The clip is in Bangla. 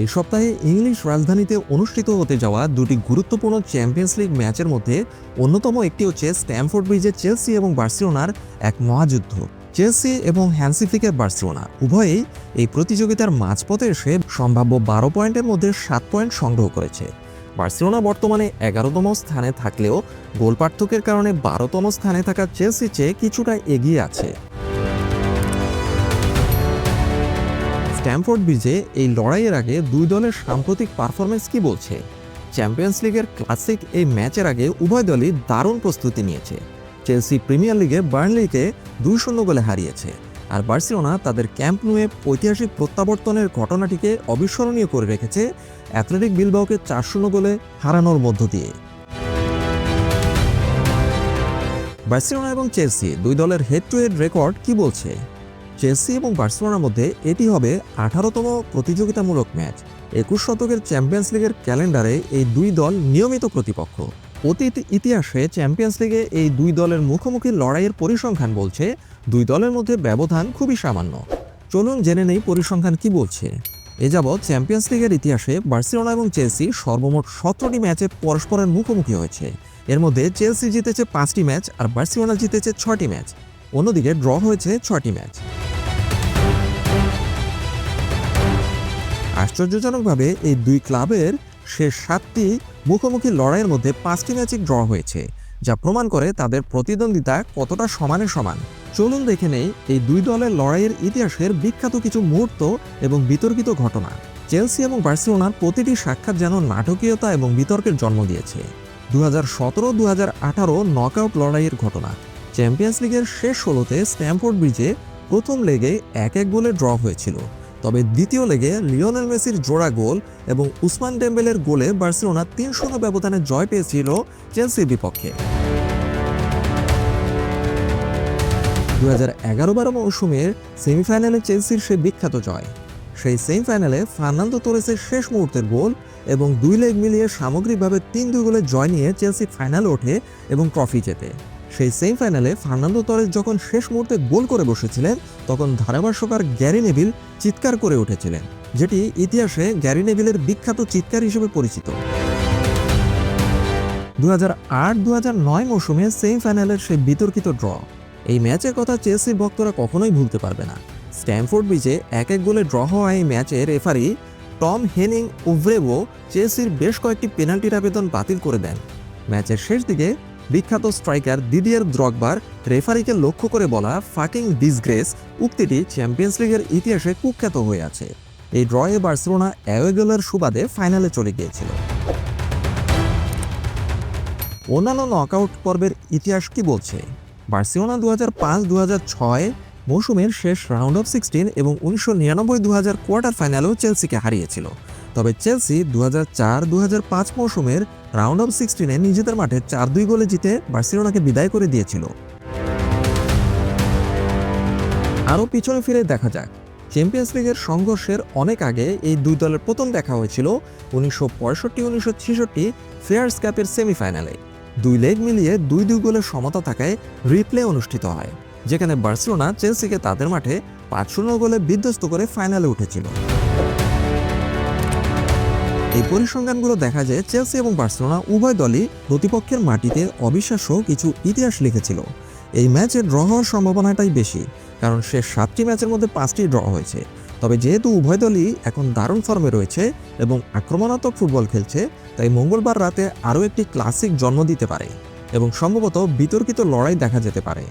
এই সপ্তাহে ইংলিশ রাজধানীতে অনুষ্ঠিত হতে যাওয়া দুটি গুরুত্বপূর্ণ চ্যাম্পিয়ন্স লিগ ম্যাচের মধ্যে অন্যতম একটি হচ্ছে স্ট্যামফোর্ড ব্রিজে চেলসি এবং বার্সিলোনার এক মহাযুদ্ধ। চেলসি এবং হ্যান্সিফিকের বার্সিলোনা উভয়েই এই প্রতিযোগিতার মাঝপথে এসে সম্ভাব্য বারো পয়েন্টের মধ্যে সাত পয়েন্ট সংগ্রহ করেছে। বার্সিলোনা বর্তমানে এগারোতম স্থানে থাকলেও গোল পার্থক্যের কারণে বারোতম স্থানে থাকা চেলসি চেয়ে কিছুটা এগিয়ে আছে। স্ট্যামফোর্ড ব্রিজে এই লড়াইয়ের আগে দুই দলের সাম্প্রতিক পারফরমেন্স কি বলছে? চ্যাম্পিয়ন্স লিগের ক্লাসিক এই ম্যাচের আগে উভয় দলই দারুণ প্রস্তুতি নিয়েছে। চেলসি প্রিমিয়ার লিগে বার্নলিকে দুই শূন্য গোলে হারিয়েছে আর বার্সিলোনা তাদের ক্যাম্প নুয়ে ঐতিহাসিক প্রত্যাবর্তনের ঘটনাটিকে অবিস্মরণীয় করে রেখেছে অ্যাথলেটিক বিলবাওকে চার শূন্য গোলে হারানোর মধ্য দিয়ে। বার্সিলোনা এবং চেলসি দুই দলের হেড টু হেড রেকর্ড কি বলছে? চেলসি এবং বার্সেলোনার মধ্যে এটি হবে আঠারোতম প্রতিযোগিতামূলক ম্যাচ। একুশ শতকের চ্যাম্পিয়ন্স লিগের ক্যালেন্ডারে এই দুই দল নিয়মিত প্রতিপক্ষ। অতীত ইতিহাসে চ্যাম্পিয়ন্স লিগে এই দুই দলের মুখোমুখি লড়াইয়ের পরিসংখ্যান বলছে, দুই দলের মধ্যে ব্যবধান খুবই সামান্য। চলুন জেনে নেই পরিসংখ্যান কি বলছে। এ যাবৎ চ্যাম্পিয়ন্স লিগের ইতিহাসে বার্সেলোনা এবং চেলসি সর্বমোট সতেরোটি ম্যাচে পরস্পরের মুখোমুখি হয়েছে। এর মধ্যে চেলসি জিতেছে পাঁচটি ম্যাচ আর বার্সেলোনা জিতেছে ছটি ম্যাচ। অন্যদিকে ড্র হয়েছে ছটি ম্যাচ। আশ্চর্যজনকভাবে এই দুই ক্লাবের শেষ সাতটি মুখোমুখি লড়াইয়ের মধ্যে পাঁচটি ম্যাচই ড্র হয়েছে, যা প্রমাণ করে তাদের প্রতিদ্বন্দ্বিতা কতটা সমানে সমান। চলুন দেখে নেই এই দুই দলের লড়াইয়ের ইতিহাসের বিখ্যাত কিছু মুহূর্ত এবং বিতর্কিত ঘটনা। চেলসি এবং বার্সেলোনার প্রতিটি সাক্ষাৎ যেন নাটকীয়তা এবং বিতর্কের জন্ম দিয়েছে। দু হাজার সতেরো দু হাজার আঠারো নকআউট লড়াইয়ের ঘটনা। চ্যাম্পিয়ন্স লিগের শেষ ষোলোতে স্ট্যামফোর্ড ব্রিজে প্রথম লেগে এক এক গোলে ড্র হয়েছিল। তবে দ্বিতীয় লেগে লিওনেল মেসির জোড়া গোল এবং উসমান ডেম্বেলের গোলে বার্সেলোনা তিন শূন্য ব্যবধানে জয় পেয়েছিল চেলসির বিপক্ষে। দু হাজার এগারো বারো মৌসুমের সেমিফাইনালে চেলসির সে বিখ্যাত জয়। সেই সেমিফাইনালে ফার্নান্দো তোরেসের শেষ মুহূর্তের গোল এবং দুই লেগ মিলিয়ে সামগ্রিকভাবে তিন দুই গোলে জয় নিয়ে চেলসি ফাইনালে ওঠে এবং ট্রফি জেতে। সেই সেমিফাইনালে ফার্নান্দো তরেস যখন শেষ মুহূর্তে গোল করে বসেছিলেন, তখন ধারাভাষ্যকার গ্যারি নেভিল চিৎকার করে উঠেছিলেন, যেটি ইতিহাসে গ্যারি নেভিলের বিখ্যাত চিৎকার হিসেবে পরিচিত। দু হাজার আট দু হাজার নয় মৌসুমে সেমিফাইনালের সেই বিতর্কিত ড্র। এই ম্যাচের কথা চেলসির ভক্তরা কখনোই ভুলতে পারবে না। স্ট্যামফোর্ড বিচে এক এক গোলে ড্র হওয়া এই ম্যাচে রেফারি টম হেনিং উভ্রেবো চেলসির বেশ কয়েকটি পেনাল্টির আবেদন বাতিল করে দেন। ম্যাচের শেষ দিকে বিখ্যাত স্ট্রাইকার দিদিয়ার দ্রগবার রেফারিকে লক্ষ্য করে বলা ফাকিং ডিসগ্রেস উক্তিটি চ্যাম্পিয়ন্স লিগের ইতিহাসে কুখ্যাত হয়ে আছে। এই ড্রয়ে বার্সেলোনা অ্যাওয়েগেলের সুবাদে ফাইনালে চলে গিয়েছিল। অন্যান্য নকআউট পর্বের ইতিহাস কি বলছে? বার্সেলোনা দু হাজার পাঁচ দু হাজার ছয় মৌসুমের শেষ রাউন্ড অফ সিক্সটিন এবং উনিশশো নিরানব্বই দু হাজার কোয়ার্টার ফাইনালেও চেলসিকে হারিয়েছিল। তবে চেলসি দু হাজার মৌসুমের রাউন্ড অফ সিক্সটিনে নিজেদের মাঠে চার দুই গোলে জিতে বার্সিলোনাকে বিদায় করে দিয়েছিল। আরও পিছনে ফিরে দেখা যাক। চ্যাম্পিয়ন্স লিগের সংঘর্ষের অনেক আগে এই দুই দলের প্রথম দেখা হয়েছিল উনিশশো পঁয়ষট্টি, উনিশশো ছেষট্টি ফেয়ার্স কাপের সেমিফাইনালে। দুই লেগ মিলিয়ে দুই দুই গোলের সমতা থাকায় রিপ্লে অনুষ্ঠিত হয়, যেখানে বার্সেলোনা চেলসিকে তাদের মাঠে পাঁচ শূন্য গোলে বিধ্বস্ত করে ফাইনালে উঠেছিল। এই পরিসংখ্যানগুলো দেখা যায় চেলসি এবং বার্সেলোনা উভয় দলই প্রতিপক্ষের মাটিতে অবিশ্বাস্য কিছু ইতিহাস লিখেছিল। এই ম্যাচে ড্র হওয়ার সম্ভাবনাটাই বেশি, কারণ সে সাতটি ম্যাচের মধ্যে পাঁচটি ড্র হয়েছে। তবে যেহেতু উভয় দলই এখন দারুণ ফর্মে রয়েছে এবং আক্রমণাত্মক ফুটবল খেলছে, তাই মঙ্গলবার রাতে আরও একটি ক্লাসিক জন্ম দিতে পারে এবং সম্ভবত বিতর্কিত লড়াই দেখা যেতে পারে।